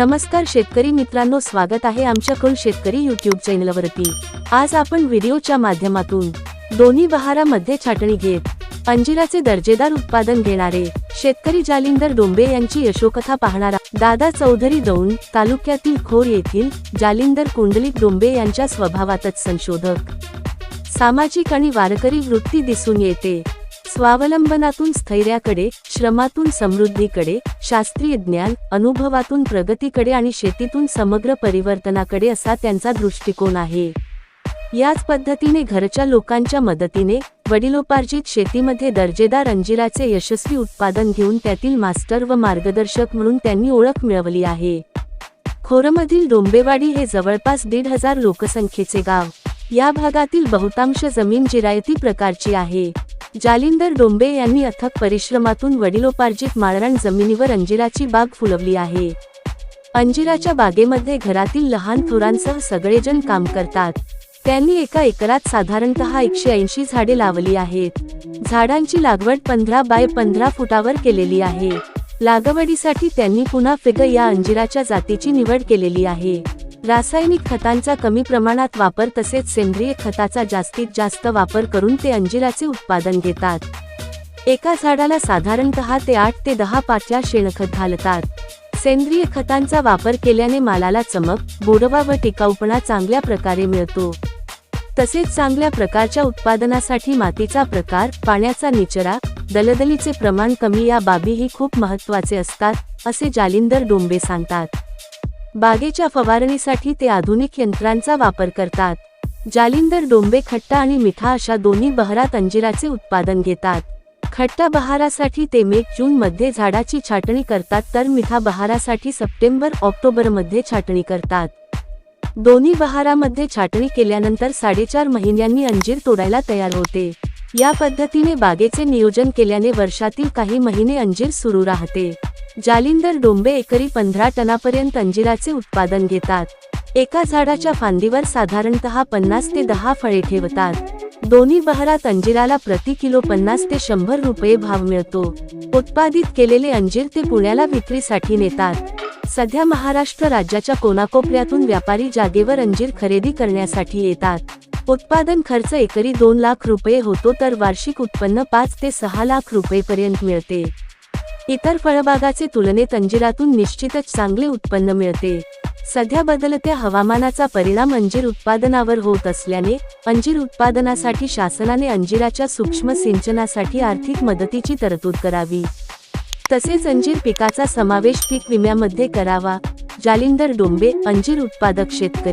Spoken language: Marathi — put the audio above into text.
नमस्कार शेतकरी मित्रांनो स्वागत आहे आमच्याकडून शेतकरी युट्यूब चॅनलवरती आज आपण व्हिडिओच्या माध्यमातून दोन्ही बहारामध्ये छाटणी घेत अंजिराचे दर्जेदार उत्पादन घेणारे शेतकरी जालिंदर डोंबे यांची यशोकथा पाहणारा दादा चौधरी दौंड तालुक्यातील खोर येथील जालिंदर कुंडलिक डोंबे यांच्या स्वभावातच संशोधक. सामाजिक आणि वारकरी वृत्ती दिसून येते. स्वावलंबनातून स्थैर्याकडे श्रमातून समृद्धीकडे शास्त्रीय ज्ञान अनुभवातून प्रगतीकडे आणि शेतीतून समग्र परिवर्तनाकडे असा त्यांचा दृष्टिकोन आहे. याच पद्धतीने घरच्या लोकांच्या मदतीने वडिलोपार्जित शेतीमध्ये दर्जेदार अंजिराचे यशस्वी उत्पादन घेऊन त्यातील मास्टर व मार्गदर्शक म्हणून त्यांनी ओळख मिळवली आहे. खोरमधील डोंबेवाडी हे जवळपास दीड हजार लोकसंख्येचे गाव. या भागातील बहुतांश जमीन जिरायती प्रकारची आहे. जालिंदर डोंबे यांनी अथक परिश्रमातून वडिलोपार्जित माळरान जमिनीवर अंजिराची बाग फुलवली आहे. अंजिराच्या बागेमध्ये घरातील लहान थोरांसह सगळेजण काम करतात. त्यांनी एका एकरात साधारणतः एकशे ऐंशी झाडे लावली आहेत. झाडांची लागवड पंधरा बाय पंधरा फुटावर केलेली आहे. लागवडीसाठी त्यांनी पुन्हा फिग या अंजिराच्या जातीची निवड केलेली आहे. रासायनिक खतांचा कमी प्रमाणात वापर तसेच सेंद्रिय खताचा जास्तीत जास्त वापर करून ते अंजिराचे उत्पादन घेतात. एका झाडाला साधारणतः ते आठ ते दहा पाचल्या शेणखत घालतात. सेंद्रिय खतांचा वापर केल्याने मालाला चमक गोडवा व टिकाऊपणा चांगल्या प्रकारे मिळतो. तसेच चांगल्या प्रकारच्या उत्पादनासाठी मातीचा प्रकार पाण्याचा निचरा दलदलीचे प्रमाण कमी या बाबीही खूप महत्त्वाचे असतात असे जालिंदर डोंबे सांगतात. बागेच्या फवारणीसाठी ते आधुनिक यंत्रांचा वापर करतात. जालिंदर डोंबे खट्टा आणि मिठा अशा दोन्ही बहरात अंजिराचे उत्पादन घेतात. खट्टा बहारासाठी ते मे जून मध्ये झाडाची छाटणी करतात तर मिठा बहारासाठी सप्टेंबर ऑक्टोबरमध्ये छाटणी करतात. दोन्ही बहारामध्ये छाटणी केल्यानंतर साडेचार महिन्यांनी अंजीर तोडायला तयार होते. या पद्धतीने बागेचे नियोजन केल्याने वर्षातील काही महिने अंजीर सुरू राहते. जालिंदर डोंबे एकरी पंधरा टनापर्यंत अंजिराचे उत्पादन घेतात. एका झाडाच्या फांदीवर साधारणतः पन्नास ते दहा फळे ठेवतात. दोन्ही बहरात अंजिराला प्रति किलो पन्नास ते शंभर रुपये भाव मिळतो. उत्पादित केलेले अंजीर ते पुण्याला विक्रीसाठी नेतात. सध्या महाराष्ट्र राज्याच्या कोनाकोपऱ्यातून व्यापारी जागेवर अंजीर खरेदी करण्यासाठी येतात. उत्पादन खर्च एकरी दोन लाख रुपये होतो तर वार्षिक उत्पन्न पाच ते सहा लाख रुपयेपर्यंत मिळते. इतर फळबागाचे तुलनेत अंजिरातून निश्चितच चांगले उत्पन्न मिळते. सध्या बदलत्या हवामानाचा परिणाम अंजीर उत्पादनावर होत असल्याने अंजीर उत्पादनासाठी शासनाने अंजिराच्या सूक्ष्म सिंचनासाठी आर्थिक मदतीची तरतूद करावी. तसेच अंजीर पिकाचा समावेश पीक विम्यामध्ये करावा. जालिंदर डोंबे अंजीर उत्पादक शेतकरी.